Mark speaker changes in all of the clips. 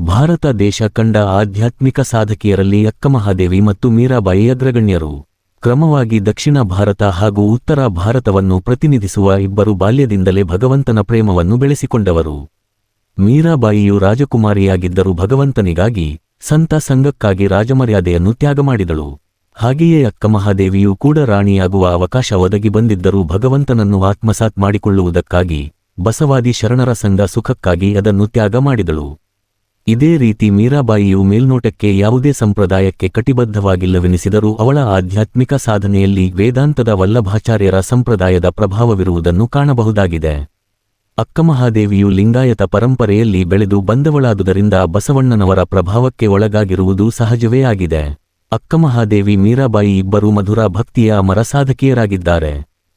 Speaker 1: ಭಾರತ ದೇಶ ಕಂಡ ಆಧ್ಯಾತ್ಮಿಕ ಸಾಧಕಿಯರಲ್ಲಿ ಅಕ್ಕಮಹಾದೇವಿ ಮತ್ತು ಮೀರಾಬಾಯಿ ಅಗ್ರಗಣ್ಯರು. ಕ್ರಮವಾಗಿ ದಕ್ಷಿಣ ಭಾರತ ಹಾಗೂ ಉತ್ತರ ಭಾರತವನ್ನು ಪ್ರತಿನಿಧಿಸುವ ಇಬ್ಬರು ಬಾಲ್ಯದಿಂದಲೇ ಭಗವಂತನ ಪ್ರೇಮವನ್ನು ಬೆಳೆಸಿಕೊಂಡವರು. ಮೀರಾಬಾಯಿಯು ರಾಜಕುಮಾರಿಯಾಗಿದ್ದರೂ ಭಗವಂತನಿಗಾಗಿ ಸಂತ ಸಂಘಕ್ಕಾಗಿ ರಾಜಮರ್ಯಾದೆಯನ್ನು ತ್ಯಾಗ ಮಾಡಿದಳು. ಹಾಗೆಯೇ ಅಕ್ಕಮಹಾದೇವಿಯು ಕೂಡ ರಾಣಿಯಾಗುವ ಅವಕಾಶ ಒದಗಿ ಬಂದಿದ್ದರೂ ಭಗವಂತನನ್ನು ಆತ್ಮಸಾತ್ ಮಾಡಿಕೊಳ್ಳುವುದಕ್ಕಾಗಿ ಬಸವಾದಿ ಶರಣರ ಸಂಘ ಸುಖಕ್ಕಾಗಿ ಅದನ್ನು ತ್ಯಾಗ ಮಾಡಿದಳು. ಇದೇ ರೀತಿ ಮೀರಾಬಾಯಿಯು ಮೇಲ್ನೋಟಕ್ಕೆ ಯಾವುದೇ ಸಂಪ್ರದಾಯಕ್ಕೆ ಕಟಿಬದ್ಧವಾಗಿಲ್ಲವೆನಿಸಿದರೂ ಅವಳ ಆಧ್ಯಾತ್ಮಿಕ ಸಾಧನೆಯಲ್ಲಿ ವೇದಾಂತದ ವಲ್ಲಭಾಚಾರ್ಯರ ಸಂಪ್ರದಾಯದ ಪ್ರಭಾವವಿರುವುದನ್ನು ಕಾಣಬಹುದಾಗಿದೆ. ಅಕ್ಕಮಹಾದೇವಿಯು ಲಿಂಗಾಯತ ಪರಂಪರೆಯಲ್ಲಿ ಬೆಳೆದು ಬಂದವಳಾದುದರಿಂದ ಬಸವಣ್ಣನವರ ಪ್ರಭಾವಕ್ಕೆ ಒಳಗಾಗಿರುವುದು ಸಹಜವೇ ಆಗಿದೆ. ಅಕ್ಕಮಹಾದೇವಿ ಮೀರಾಬಾಯಿ ಇಬ್ಬರು ಮಧುರ ಭಕ್ತಿಯ ಅಮರ ಸಾಧಕಿಯರಾಗಿದ್ದಾರೆ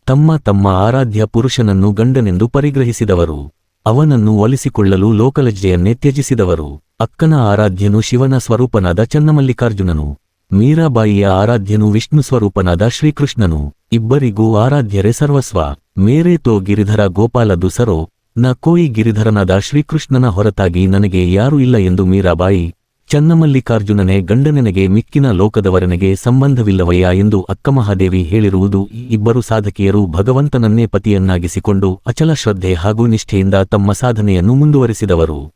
Speaker 1: ತಮ್ಮ ತಮ್ಮ ಆರಾಧ್ಯ ಪುರುಷನನ್ನು ಗಂಡನೆಂದು ಪರಿಗ್ರಹಿಸಿದವರು. ಅವನನ್ನು ಒಲಿಸಿಕೊಳ್ಳಲು ಲೋಕಲಜ್ಜೆಯನ್ನೇ ತ್ಯಜಿಸಿದವರು. ಅಕ್ಕನ ಆರಾಧ್ಯನು ಶಿವನ ಸ್ವರೂಪನಾದ ಚನ್ನಮಲ್ಲಿಕಾರ್ಜುನನು. ಮೀರಾಬಾಯಿಯ ಆರಾಧ್ಯನು ವಿಷ್ಣು ಸ್ವರೂಪನಾದ ಶ್ರೀಕೃಷ್ಣನು. ಇಬ್ಬರಿಗೂ ಆರಾಧ್ಯರೇ ಸರ್ವಸ್ವ. ಮೇರೆ ತೋ ಗಿರಿಧರ ಗೋಪಾಲ ದುಸರೋ. ನ ಕೋಯಿ ಗಿರಿಧರನಾದ ಶ್ರೀಕೃಷ್ಣನ ಹೊರತಾಗಿ ನನಗೆ ಯಾರೂ ಇಲ್ಲ ಎಂದು ಮೀರಾಬಾಯಿ. ಚನ್ನಮಲ್ಲಿಕಾರ್ಜುನನೇ ಗಂಡನೆನಗೆ ಮಿಕ್ಕಿನ ಲೋಕದವರನೆಗೆ ಸಂಬಂಧವಿಲ್ಲವಯ್ಯ ಎಂದು ಅಕ್ಕಮಹಾದೇವಿ ಹೇಳಿರುವುದು ಇಬ್ಬರು ಸಾಧಕಿಯರು ಭಗವಂತನನ್ನೇ ಪತಿಯನ್ನಾಗಿಸಿಕೊಂಡು ಅಚಲ ಶ್ರದ್ಧೆ ಹಾಗೂ ನಿಷ್ಠೆಯಿಂದ ತಮ್ಮ ಸಾಧನೆಯನ್ನು ಮುಂದುವರಿಸಿದವರು.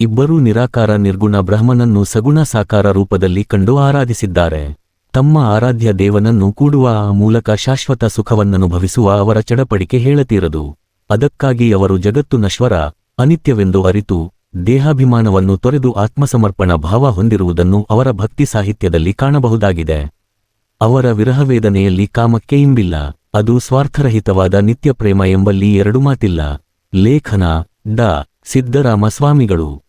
Speaker 1: ಇಬ್ಬರೂ ನಿರಾಕಾರ ನಿರ್ಗುಣ ಬ್ರಹ್ಮನನ್ನು ಸಗುಣ ಸಾಕಾರ ರೂಪದಲ್ಲಿ ಕಂಡು ಆರಾಧಿಸಿದ್ದಾರೆ. ತಮ್ಮ ಆರಾಧ್ಯ ದೇವನನ್ನು ಕೂಡುವ ಆ ಮೂಲಕ ಶಾಶ್ವತ ಸುಖವನ್ನನುಭವಿಸುವ ಅವರ ಚಡಪಡಿಕೆ ಹೇಳತೀರದು. ಅದಕ್ಕಾಗಿ ಅವರು ಜಗತ್ತು ನಶ್ವರ, ಅನಿತ್ಯವೆಂದು ಅರಿತು, ದೇಹಾಭಿಮಾನವನ್ನು ತೊರೆದು ಆತ್ಮಸಮರ್ಪಣ ಭಾವ ಹೊಂದಿರುವುದನ್ನು ಅವರ ಭಕ್ತಿ ಸಾಹಿತ್ಯದಲ್ಲಿ ಕಾಣಬಹುದಾಗಿದೆ. ಅವರ ವಿರಹವೇದನೆಯಲ್ಲಿ ಕಾಮಕ್ಕೆ ಇಂಬಿಲ್ಲ, ಅದು ಸ್ವಾರ್ಥರಹಿತವಾದ ನಿತ್ಯ ಪ್ರೇಮ ಎಂಬಲ್ಲಿ ಎರಡು ಮಾತಿಲ್ಲ. ಲೇಖನ, ಡ. ಸಿದ್ದರಾಮ ಸ್ವಾಮಿಗಳು